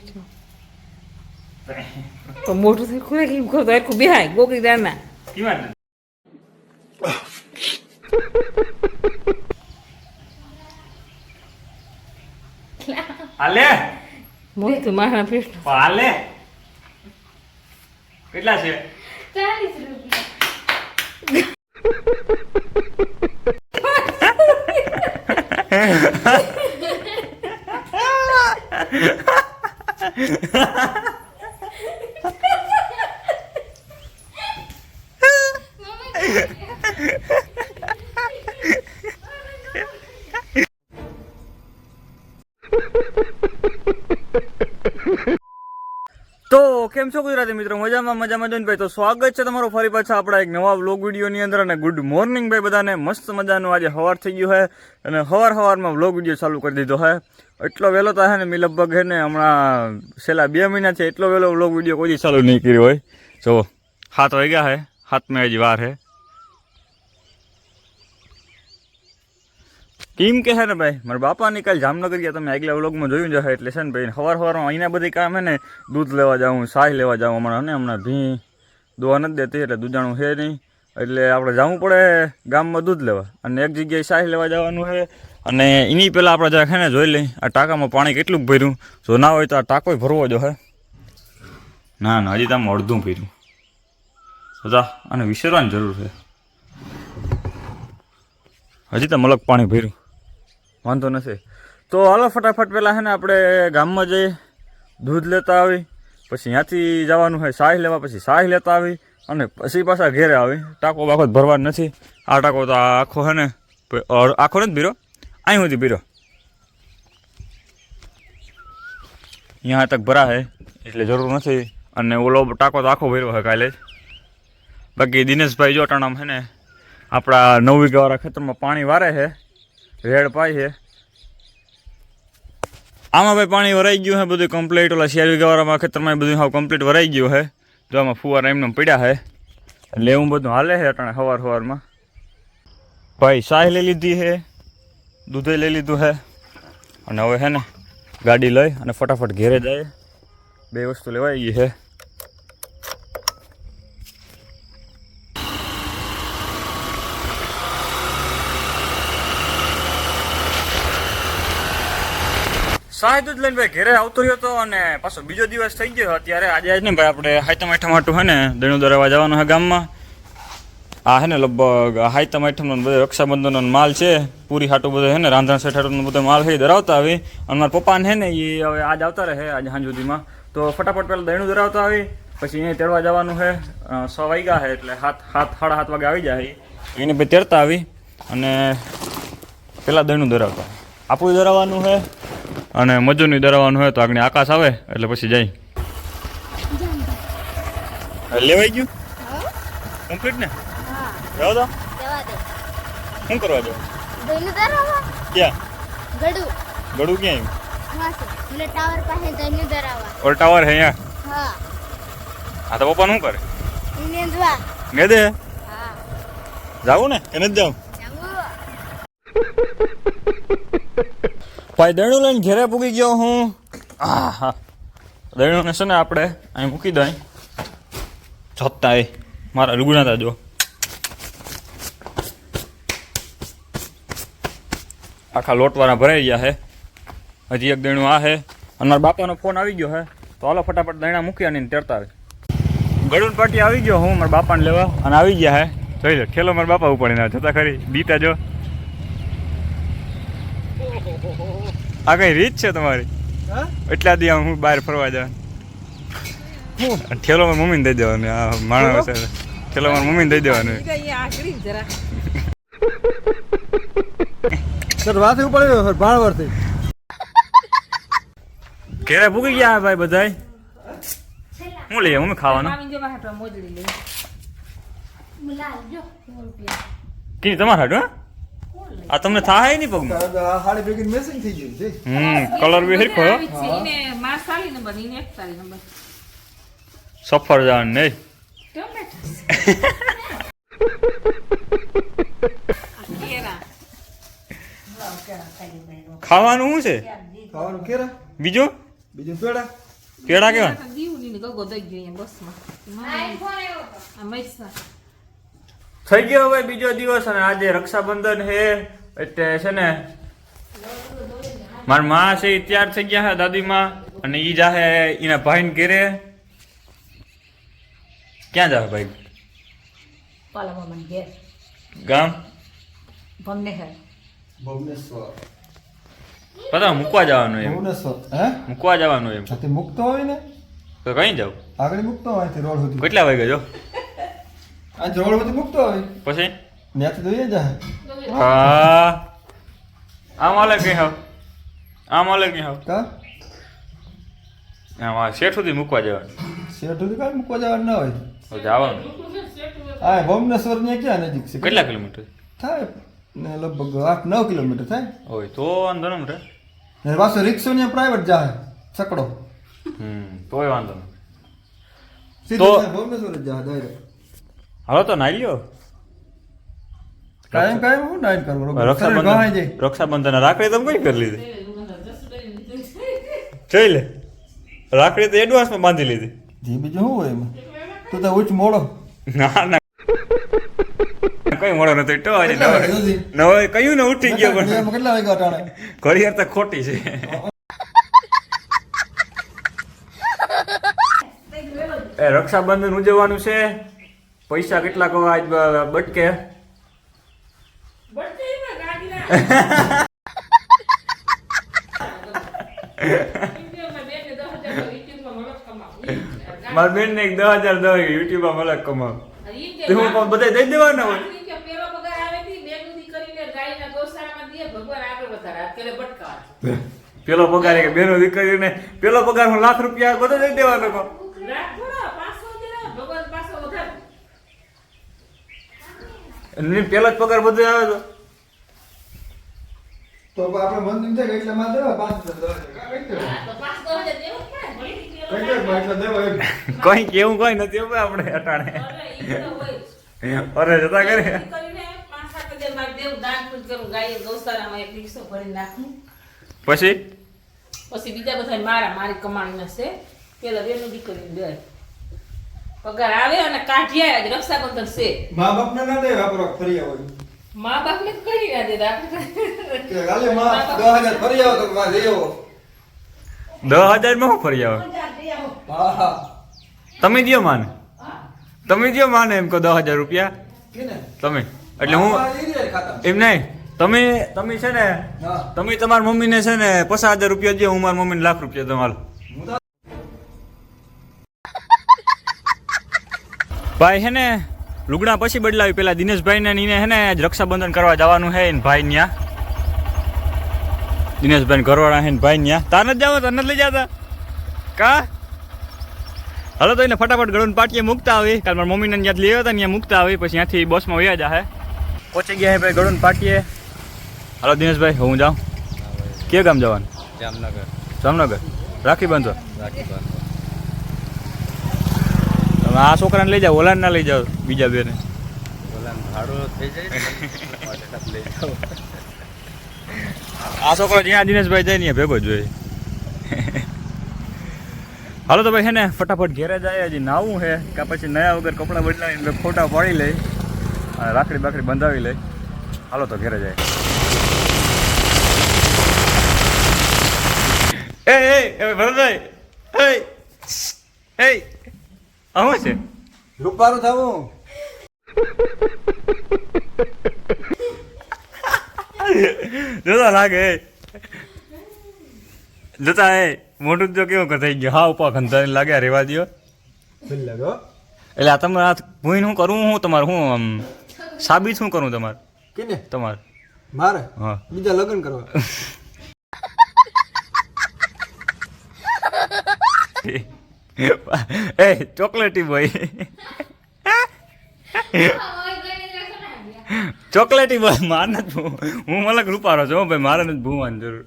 છે. તો મોટું થઈ ખુલે કેમ ખોતો આખું બેહાય ગોકરી દાના. હાલે. મોટું મારા પેટ હાલે. કેટલા છે? ચાલીસ રૂપિયા તો કેમ છો ગુજરાતી મિત્રો? મજામાં મજામાં જોઈને ભાઈ, તો સ્વાગત છે તમારો ફરી પાછા આપણા એક નવા વ્લોગ વિડીયોની અંદર. અને ગુડ મોર્નિંગ ભાઈ બધાને. મસ્ત મજાનું આજે હવાર થઈ ગયું છે અને હવાર હવારમાં વ્લોગ વીડિયો ચાલુ કરી દીધો છે એટલો વહેલો તો હે ને, મેં લગભગ હે ને, હમણાં છેલ્લા બે મહિના છે એટલો વહેલો વ્લોગ વીડિયો કોઈ ચાલુ નહીં કર્યો હોય. જો હાથ વાગ્યા છે હાથમાં હજી વાર છે કેમ કે હે ને ભાઈ, મારા બાપાની કાલ જામનગર ગયા, તમે આગલા વ્લોગમાં જોયું જશે એટલે છે ને ભાઈ સવાર સવારમાં અહીંના બધી કામ હે ને, દૂધ લેવા જાઉં, શાહ લેવા જાઉં, હમણાં ને, હમણાં ભી, દોવા નથી દેતી, એટલે દૂધાણું છે નહીં. એટલે આપણે જવું પડે ગામમાં દૂધ લેવા. અને એક જગ્યાએ શાહ લેવા જવાનું છે અને એની પહેલાં આપણે જરાક છે ને જોઈ લઈ આ ટાંકામાં પાણી કેટલું ભર્યું? જો ના હોય તો આ ટાંકો ભરવો જો હે. ના ના, હજી તમે અડધું ભર્યું. બધા અને વિસરવાની જરૂર છે. હજી તો મલક પાણી ભર્યું. વાંધો નથી. તો હાલો ફટાફટ પહેલાં છે ને આપણે ગામમાં જઈ દૂધ લેતા આવી, પછી ત્યાંથી જવાનું હોય શાહી લેવા, પછી શાહી લેતા આવી અને પછી પાછા ઘેરે આવી. ટાંકો બાકો ભરવા નથી. આ ટાંકો તો આખો છે ને આખો નથી બીરો અહીં સુધી બીરો અહીંયા તક ભરા હે, એટલે જરૂર નથી. અને ઓલો ટાંકો તો આખો ભર્યો હોય કાલે જ. બાકી દિનેશભાઈ જો ટાણામ છે ને, આપણા નવ વીઘાવાળા ખેતરમાં પાણી વારે છે રેડ પાય છે. આમાં ભાઈ પાણી વરાઈ ગયું છે, બધું કમ્પ્લીટ ઓલા શેર ગવારામાં ખેતરમાં બધું હાવ કમ્પ્લીટ વરાઈ ગયું છે. જો આમાં ફુવારા એમને પડ્યા છે. એટલે એવું બધું હાલે છે અટાણે સવાર સવારમાં ભાઈ શાહ લઈ લીધી છે, દૂધે લઈ લીધું છે. અને હવે છે ને ગાડી લઈ અને ફટાફટ ઘેરે જાય. બે વસ્તુ લેવાઈ ગઈ છે. સાહેબ લઈને ભાઈ ઘરે આવતો રહ્યો હતો અને પાછો બીજો દિવસ થઈ ગયો અત્યારે. આજે આજ ને ભાઈ, આપણે હાઈતમ આઠમ આટું હે ને દણું દરવા જવાનું હે ગામમાં. આ હે ને લગભગ હાઈતમ આઠમનો બધો રક્ષાબંધનનો માલ છે. પૂરી હાટું બધો હે ને, રાંધણ સેઠ હાટુંનો બધો માલ એ ધરાવતા આવી. અને મારા પપ્પાને હે ને એ હવે આજ આવતા રહે આજે સાંજ સુધીમાં. તો ફટાફટ પહેલાં દણું ધરાવતા આવી, પછી અહીંયા તેડવા જવાનું છે સો વાગ્યા છે એટલે હાથ હાથ સાડા સાત વાગે આવી જાય એને ભાઈ તેડતા આવી અને પહેલાં દણું ધરાવતા. આપણું ધરાવવાનું છે અને મજૂરની ધરાવવાનું હોય તો આગળ આકાશ આવે એટલે પછી જાય. લેવાઈ ગયું? કમ્પ્લીટ ને? જવા દો. શું કરવા દો? ક્યાં? ગડું. ગળું ક્યાં વાસે ટાવર પાસે આવ્યું ઓર ટાવર હે અહીંયા? હા. આ તો પપ્પા શું કરે? એને જવા. દે? હા. જાવું ને? કે નથી જાવું જવું. ભાઈ, દણું લઈને ઘેરે પૂગી ગયો હું. આ હા દણુંને છે ને આપણે અહીં મૂકી દઈ. જોતા એ મારા રૂગણાતા જો. આખા લોટવાળા ભરાઈ ગયા હે. હજી એક દણું આ હે. અને મારા બાપાનો ફોન આવી ગયો છે તો હાલો ફટાફટ દણા મૂકી અને તેડતા આવે. ગળુન પાટી આવી ગયો હું, મારા બાપાને લેવા. અને આવી ગયા હે. જોઈ લો ઠેલો મારા બાપા ઉપાડીને જતા ખરી. બીતા જો. આ કઈ રીત છે તમારી? એટલા દી હું બહાર ફરવા જાઉં ઠેલો મારી મમ્મીને દઈ દેવાનું આ માણસ છે ઠેલો મારી મમ્મીને દઈ દેવાનું. સર વાત ઉપર સર ભાણવરથી ઘેરે ભૂકી ગયા ભાઈ બધાય? હું લઈએ મમ્મી ખાવાનું. મામી જેવા હાટવા મોજડી લે મુલાલ જો સો રૂપિયા કી તમારે હાટું હા? આ તમને થાય નહીં પગમાં? હાડી ભેગી મેસિંગ થઈ ગયું છે. હમ કલર બી હરખો હો. આવી માર સાલી નંબર ને એક સાલી નંબર સફરજન નહીં. ટમેટા ખાવાનું શું છે? ખાવાનું કેરા? બીજું? બીજો પેડા? પેડા કેવા? દીવની ગગો દઈ ગયો બસમાં. આ મૈસા. થઈ ગયો હવે બીજો દિવસ અને આજે રક્ષાબંધન હે એટલે છે ને મારા માં છે એ તૈયાર થઈ ગયા છે દાદીમાં અને એ જાહે એના ભાઈને ઘેરે. ક્યાં જાવ ભાઈ? ગામ? ભુવનેશ્વર. પતા મૂકવા જવાનું એમ. ભુવનેશ્વર હે? મૂકવા જવાનું એમ. મુકતો હોય ને? તો કઈ જાવ? આગળ મુકતો હોય રોડ સુધી. કેટલા વાગે જો? આ જોડ બધું મૂકતો હોય. પછી? ત્યાંથી દોઈએ જાય. હા. આમ અલગ કઈ હાવ? આમ અલગ કઈ હાવ? કા? આમાં શેઠ સુધી મૂકવા જવાનું. શેઠ સુધી કાંઈ મૂકવા જવાનું ના હોય. જવાનું. હા ભુવનેશ્વર ને ક્યાં નજીક છે? કેટલા કિલોમીટર? થાય ને લગભગ આઠ નવ કિલોમીટર થાય. હોય તો વાંધો ન રે ને પાછો રિક્ષો ને પ્રાઇવેટ જાય સકડો. હમ તોય વાંધો નહીં તો- ત્યાં જ જાય ડાયરેક્ટ હાલો તો નાઈ લ્યો કાયમ કાયમ હું નાઈટ કરું રક્ષાબંધન રક્ષાબંધન રાખડી તમે કઈ કરી લીધી? જોઈ લે. રાખડી તો એડવાન્સમાં બાંધી લીધી. જી બીજું શું હોય એમાં? તું તો ઉચ્ચ મોડો. ના ના. કઈ મોડો નથી તો સુધી? નવો કયું ને ઉઠી ગયો પણ. કેટલા કેટલા વાગ્યા અટાણે? ઘડિયાળ તો ખોટી છે. એ રક્ષાબંધન ઉજવવાનું છે. પૈસા કેટલા કવા બટકે? મારા બેન ને એક દસ હજાર દસ યુટ્યુબમાં મલક કમાવ. હું પણ બધા દઈ દેવાના હોય. પેલો પગાર પેલે પેલો બેનો દીકરીને પેલો પગાર હું લાખ રૂપિયા બધો દઈ દેવાનો કહો રાખ થોડો પાછો દેવાનો ભગવાન પાછો વધારે અને પેલો જ પગાર બધો આવે તો. તો આપણે મંદિર છે એટલે માં દેવા પાંચ હજાર દસ કઈ હા, તો પાંચ દસ હજાર દેવું જ પડે. ભલે ઈ પેલો કઈ કઈ એટલે દેવા એમ. કઈ કેવું કઈ નથી હવે આપણે અટાણે. અરે, ઈ તો હોય જ. અરે જતા કરે. પછી? પછી બીજા બધા મારા મારી કમાણીના છે. પેલા બેનું દીકરી દે. પગાર આવે અને કાઢી આવે આજે રક્ષાબંધન છે. મા બાપને ના દે વાપરો ફરી આવો મા બાપને તો કરી ના દે કે ગાલે માં દસ હજાર ફરી આવો તો માં દસ હજારમાં શું ફરી આવે? હા તમે દિયો માને. તમે દિયો માને એમ કહો દસ હજાર રૂપિયા. તમે. એટલે હું એમ નહીં. તમે તમે છે ને તમે તમારા મમ્મીને છે ને પચાસ હજાર રૂપિયા દો હું મારા મમ્મીને લાખ રૂપિયા દઉં ભાઈ હે ને લુગડા પછી બદલાવી. પેલા દિનેશભાઈ ને નીને હે ને આજ રક્ષાબંધન કરવા જવાનું હે ને ભાઈ ન્યા. દિનેશભાઈ ઘરવાળા હે ને ભાઈ ન્યા. તાર નથી જવા તને નથી લઈ જતા. કા? હાલો તો એને ફટાફટ ગળું પાટીએ મૂકતા આવી. કાલ મારા મમ્મીને જ્યાં લઈ આવ્યા ત્યાં મૂકતા આવી. પછી ત્યાંથી બસમાં વયા જાહે પહોંચી ગયા હે ભાઈ ગળું પાટીએ. હાલો દિનેશભાઈ હું જાઉં. કે ગામ જવાનું? જામનગર. જામનગર. રાખી બાંધો. રાખી બાંધો. તમે આ છોકરાને લઈ જાઓ ઓલાને ના લઈ જાઓ બીજા બેને. આ છોકરો જ્યાં દિનેશભાઈ જાય ને ત્યાં ભેગો જોઈ જોઈએ હાલો તો ભાઈ હે ને ફટાફટ ઘેરે જાય હજી નાવું હે કે પછી નયા વગર કપડાં બદલાવીને ફોટા પાડી લઈ અને રાખડી બાકડી બંધાવી લઈ. હાલો તો ઘેરે જાય એ એ એ ભરતભાઈ એ એ આવું છે રૂપારું થવું. જોતા લાગે. જોતા એ મોટું જો કેવું થઈ ગયું. હા ઉપા ખંધાને લાગે આ રેવા દો એટલે આ તમારે આ ભૂઈ હું કરું? હું તમારે શું આમ સાબિત શું કરું તમારે? કેને? તમારે. મારે? હા. બીજા લગ્ન કરવા. એ ચોકલેટી બોય. ચોકલેટી બોય મારે નથી ભૂ- હું મલક રૂપારો છું હો ભાઈ મારે નથી ભૂવાની જરૂર.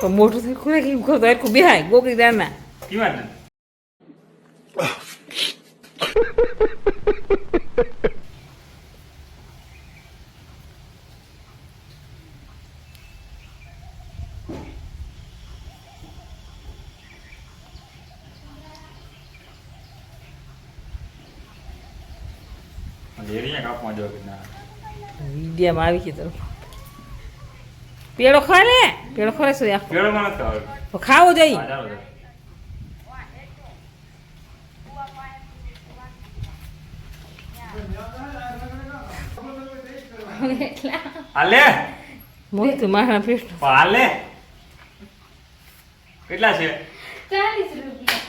તો મોટું થઈ ખુલે કેમ કહો તો એટલું બેહાય ગોગી દાના. કેવા ડેરીને કાપવા જો કે ના વિડીયામાં આવી તરફ. પેડો ખા લે? પેડો ખરે શું આખો? કેળો મને ખાવ ખાવો જોઈએ હા ચાલો ચાલો. હાલે? મોતું મારા પેટ હાલે? કેટલા છે? રૂપિયા.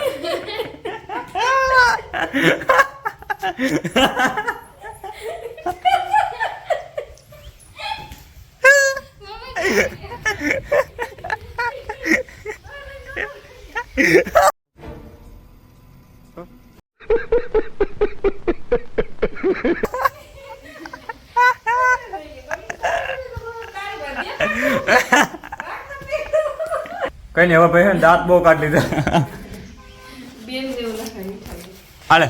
કઈ નહીં હવે ભાઈ હે દાંત બહુ કાઢી લીધા. બેન જેવું લખાય હાલે.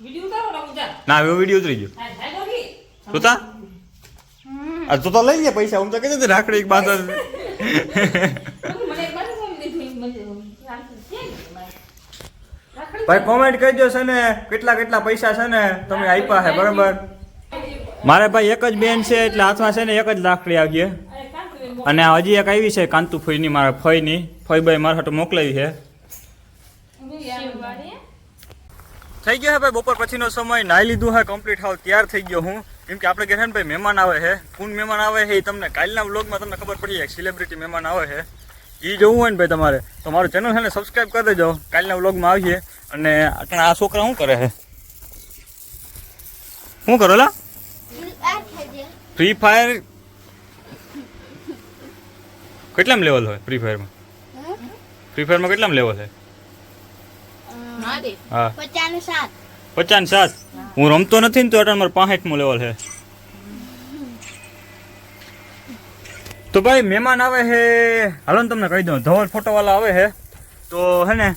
વિડિયો ઉતારો ના ઉતાર. ના હવે વિડિયો ઉતરી ગયો. ગોગી જોતા? આ તો તો લઈ લે પૈસા હું તો કીધું હતું રાખડી એક બાંધો ભાઈ કોમેન્ટ કરજો છે ને કેટલા કેટલા પૈસા છે ને તમે આપ્યા છે બરાબર? મારે ભાઈ એક જ બેન છે એટલે હાથમાં છે ને એક જ લાકડી આવી અને હજી એક આવી છે કાંતુ ફઈની મારા ફઈની. ફઈ ભાઈ મારા હાટુ મોકલાવી છે. થઈ ગયો હે ભાઈ બપોર પછીનો સમય. નાઈ લીધું હે કમ્પ્લીટ હાવ તૈયાર થઈ ગયો હું. કેમ કે આપણે છે ને ભાઈ મહેમાન આવે છે કોણ મહેમાન આવે છે એ તમને કાલના વ્લોગમાં તમને ખબર પડી જાય સેલિબ્રિટી મહેમાન આવે છે. એ જોવું હોય ને ભાઈ તમારે તો મારું ચેનલ છે ને સબસ્ક્રાઈબ કરી દેજો. કાલના વ્લોગમાં આવીએ. અને આપણે આ છોકરા શું કરે છે? શું કરો લા? ફ્રી ફાયર કેટલામ લેવલ હોય? ફ્રી ફાયરમાં ફ્રી ફાયરમાં કેટલામ લેવલ છે હા. પચાસ સાત. પચાસ સાત? હું રમતો નથી ને તો અટાણ મારે પાંસઠમો લેવલ છે. તો ભાઈ મહેમાન આવે છે. હાલો ને તમને કહી દઉં. ધવલ ફોટોવાળા આવે છે. તો હે ને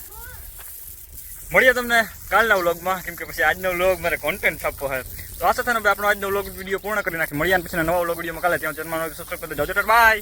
મળીએ તમને કાલના વ્લોગમાં. કેમ કે પછી આજનો વ્લોગ મારે કોન્ટેન્ટ છાપવો છે. તો આ સાથે ને આપણે આજનો વ્લોગ વીડિયો પૂર્ણ કરી નાખી મળીએ અને પછી નવા વ્લોગ વિડીયોમાં કાલે ત્યાં જન્મનો. સબસ્ક્રાઈબ કરી દેજો. બાય